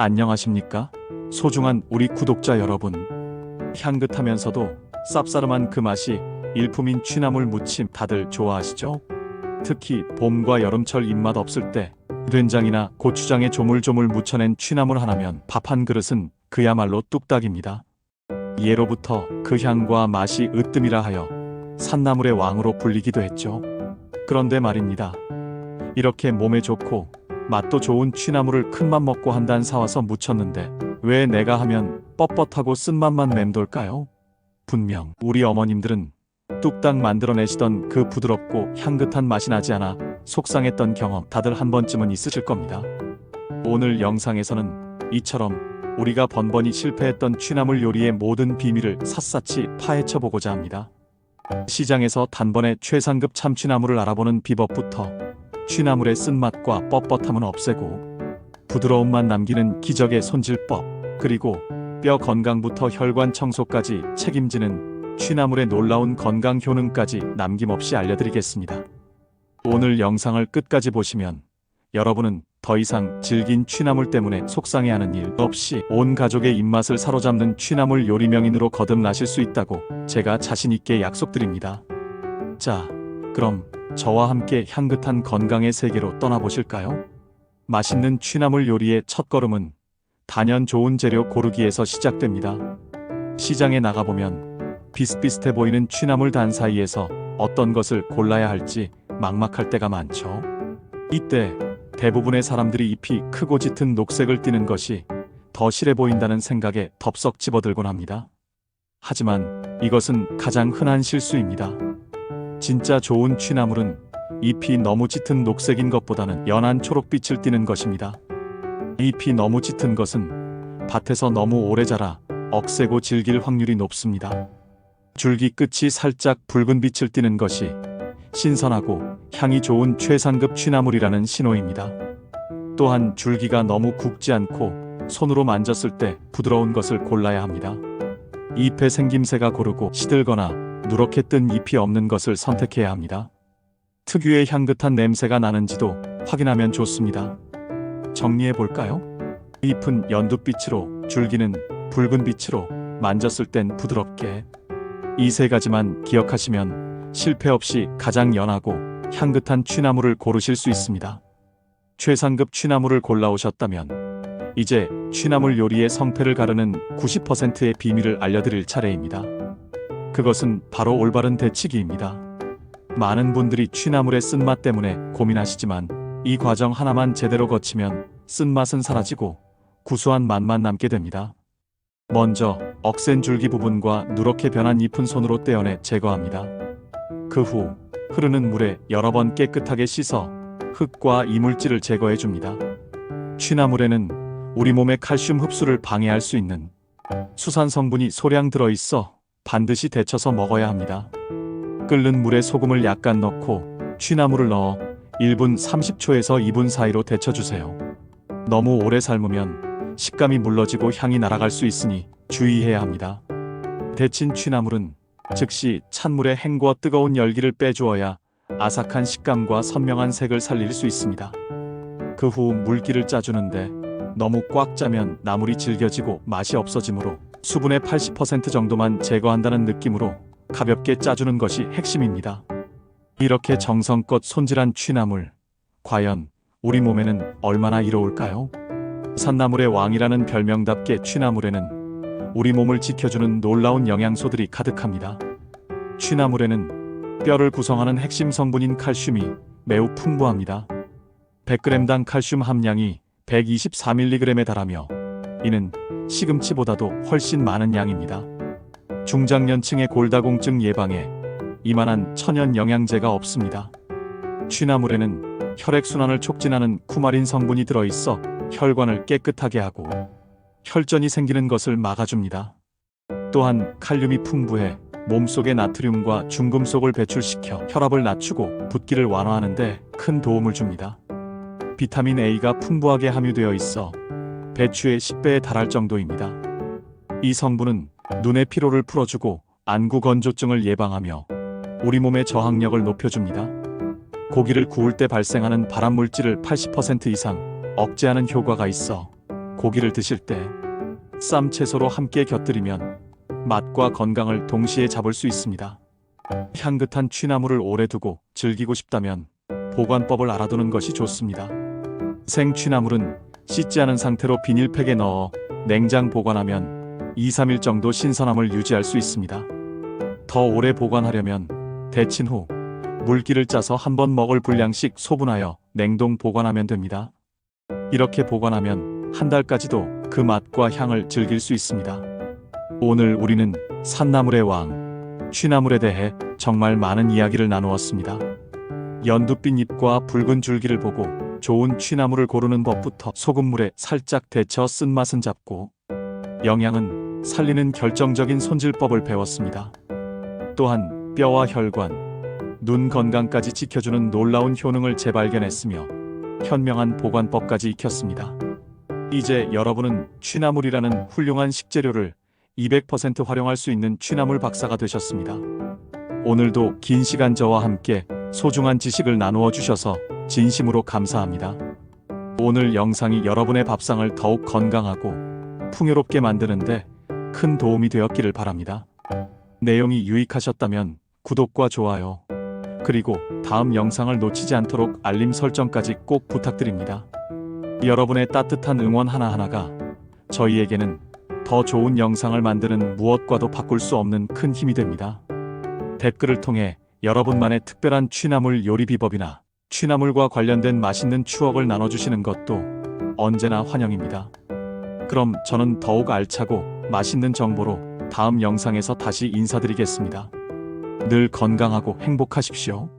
안녕하십니까? 소중한 우리 구독자 여러분. 향긋하면서도 쌉싸름한 그 맛이 일품인 취나물 무침 다들 좋아하시죠? 특히 봄과 여름철 입맛 없을 때 된장이나 고추장에 조물조물 묻혀낸 취나물 하나면 밥 한 그릇은 그야말로 뚝딱입니다. 예로부터 그 향과 맛이 으뜸이라 하여 산나물의 왕으로 불리기도 했죠. 그런데 말입니다. 이렇게 몸에 좋고 맛도 좋은 취나물을 큰맘 먹고 한 단 사와서 무쳤는데 왜 내가 하면 뻣뻣하고 쓴맛만 맴돌까요? 분명 우리 어머님들은 뚝딱 만들어내시던 그 부드럽고 향긋한 맛이 나지 않아 속상했던 경험 다들 한 번쯤은 있으실 겁니다. 오늘 영상에서는 이처럼 우리가 번번이 실패했던 취나물 요리의 모든 비밀을 샅샅이 파헤쳐 보고자 합니다. 시장에서 단번에 최상급 참취나물을 알아보는 비법부터 취나물의 쓴맛과 뻣뻣함은 없애고 부드러움만 남기는 기적의 손질법 그리고 뼈 건강부터 혈관 청소까지 책임지는 취나물의 놀라운 건강 효능까지 남김없이 알려드리겠습니다. 오늘 영상을 끝까지 보시면 여러분은 더 이상 질긴 취나물 때문에 속상해하는 일 없이 온 가족의 입맛을 사로잡는 취나물 요리 명인으로 거듭나실 수 있다고 제가 자신 있게 약속드립니다. 자, 그럼 저와 함께 향긋한 건강의 세계로 떠나보실까요? 맛있는 취나물 요리의 첫걸음은 단연 좋은 재료 고르기에서 시작됩니다. 시장에 나가보면 비슷비슷해 보이는 취나물 단 사이에서 어떤 것을 골라야 할지 막막할 때가 많죠. 이때 대부분의 사람들이 잎이 크고 짙은 녹색을 띠는 것이 더 실해 보인다는 생각에 덥석 집어들곤 합니다. 하지만 이것은 가장 흔한 실수입니다. 진짜 좋은 취나물은 잎이 너무 짙은 녹색인 것보다는 연한 초록빛을 띠는 것입니다. 잎이 너무 짙은 것은 밭에서 너무 오래 자라 억세고 질길 확률이 높습니다. 줄기 끝이 살짝 붉은 빛을 띠는 것이 신선하고 향이 좋은 최상급 취나물이라는 신호입니다. 또한 줄기가 너무 굵지 않고 손으로 만졌을 때 부드러운 것을 골라야 합니다. 잎의 생김새가 고르고 시들거나 누렇게 뜬 잎이 없는 것을 선택해야 합니다. 특유의 향긋한 냄새가 나는지도 확인하면 좋습니다. 정리해 볼까요? 잎은 연두빛으로, 줄기는 붉은 빛으로, 만졌을 땐 부드럽게. 이 세 가지만 기억하시면 실패 없이 가장 연하고 향긋한 취나물을 고르실 수 있습니다. 최상급 취나물을 골라오셨다면 이제 취나물 요리의 성패를 가르는 90%의 비밀을 알려드릴 차례입니다. 그것은 바로 올바른 데치기입니다. 많은 분들이 취나물의 쓴맛 때문에 고민하시지만 이 과정 하나만 제대로 거치면 쓴맛은 사라지고 구수한 맛만 남게 됩니다. 먼저 억센 줄기 부분과 누렇게 변한 잎은 손으로 떼어내 제거합니다. 그 후 흐르는 물에 여러 번 깨끗하게 씻어 흙과 이물질을 제거해 줍니다. 취나물에는 우리 몸의 칼슘 흡수를 방해할 수 있는 수산 성분이 소량 들어 있어 반드시 데쳐서 먹어야 합니다. 끓는 물에 소금을 약간 넣고 취나물을 넣어 1분 30초에서 2분 사이로 데쳐주세요. 너무 오래 삶으면 식감이 물러지고 향이 날아갈 수 있으니 주의해야 합니다. 데친 취나물은 즉시 찬물에 헹궈 뜨거운 열기를 빼주어야 아삭한 식감과 선명한 색을 살릴 수 있습니다. 그 후 물기를 짜주는데 너무 꽉 짜면 나물이 질겨지고 맛이 없어지므로 수분의 80% 정도만 제거한다는 느낌으로 가볍게 짜주는 것이 핵심입니다. 이렇게 정성껏 손질한 취나물, 과연 우리 몸에는 얼마나 이로울까요? 산나물의 왕이라는 별명답게 취나물에는 우리 몸을 지켜주는 놀라운 영양소들이 가득합니다. 취나물에는 뼈를 구성하는 핵심 성분인 칼슘이 매우 풍부합니다. 100g당 칼슘 함량이 124mg에 달하며 이는 시금치보다도 훨씬 많은 양입니다. 중장년층의 골다공증 예방에 이만한 천연 영양제가 없습니다. 취나물에는 혈액순환을 촉진하는 쿠마린 성분이 들어있어 혈관을 깨끗하게 하고 혈전이 생기는 것을 막아줍니다. 또한 칼륨이 풍부해 몸속의 나트륨과 중금속을 배출시켜 혈압을 낮추고 붓기를 완화하는데 큰 도움을 줍니다. 비타민 A가 풍부하게 함유되어 있어 배추의 10배에 달할 정도입니다. 이 성분은 눈의 피로를 풀어주고 안구 건조증을 예방하며 우리 몸의 저항력을 높여줍니다. 고기를 구울 때 발생하는 발암 물질을 80% 이상 억제하는 효과가 있어 고기를 드실 때 쌈 채소로 함께 곁들이면 맛과 건강을 동시에 잡을 수 있습니다. 향긋한 취나물을 오래 두고 즐기고 싶다면 보관법을 알아두는 것이 좋습니다. 생 취나물은 씻지 않은 상태로 비닐팩에 넣어 냉장 보관하면 2, 3일 정도 신선함을 유지할 수 있습니다. 더 오래 보관하려면 데친 후 물기를 짜서 한 번 먹을 분량씩 소분하여 냉동 보관하면 됩니다. 이렇게 보관하면 한 달까지도 그 맛과 향을 즐길 수 있습니다. 오늘 우리는 산나물의 왕, 취나물에 대해 정말 많은 이야기를 나누었습니다. 연두빛 잎과 붉은 줄기를 보고 좋은 취나물을 고르는 법부터 소금물에 살짝 데쳐 쓴맛은 잡고 영양은 살리는 결정적인 손질법을 배웠습니다. 또한 뼈와 혈관, 눈 건강까지 지켜주는 놀라운 효능을 재발견했으며 현명한 보관법까지 익혔습니다. 이제 여러분은 취나물이라는 훌륭한 식재료를 200% 활용할 수 있는 취나물 박사가 되셨습니다. 오늘도 긴 시간 저와 함께 소중한 지식을 나누어 주셔서 진심으로 감사합니다. 오늘 영상이 여러분의 밥상을 더욱 건강하고 풍요롭게 만드는데 큰 도움이 되었기를 바랍니다. 내용이 유익하셨다면 구독과 좋아요, 그리고 다음 영상을 놓치지 않도록 알림 설정까지 꼭 부탁드립니다. 여러분의 따뜻한 응원 하나하나가 저희에게는 더 좋은 영상을 만드는 무엇과도 바꿀 수 없는 큰 힘이 됩니다. 댓글을 통해 여러분만의 특별한 취나물 요리 비법이나 취나물과 관련된 맛있는 추억을 나눠주시는 것도 언제나 환영입니다. 그럼 저는 더욱 알차고 맛있는 정보로 다음 영상에서 다시 인사드리겠습니다. 늘 건강하고 행복하십시오.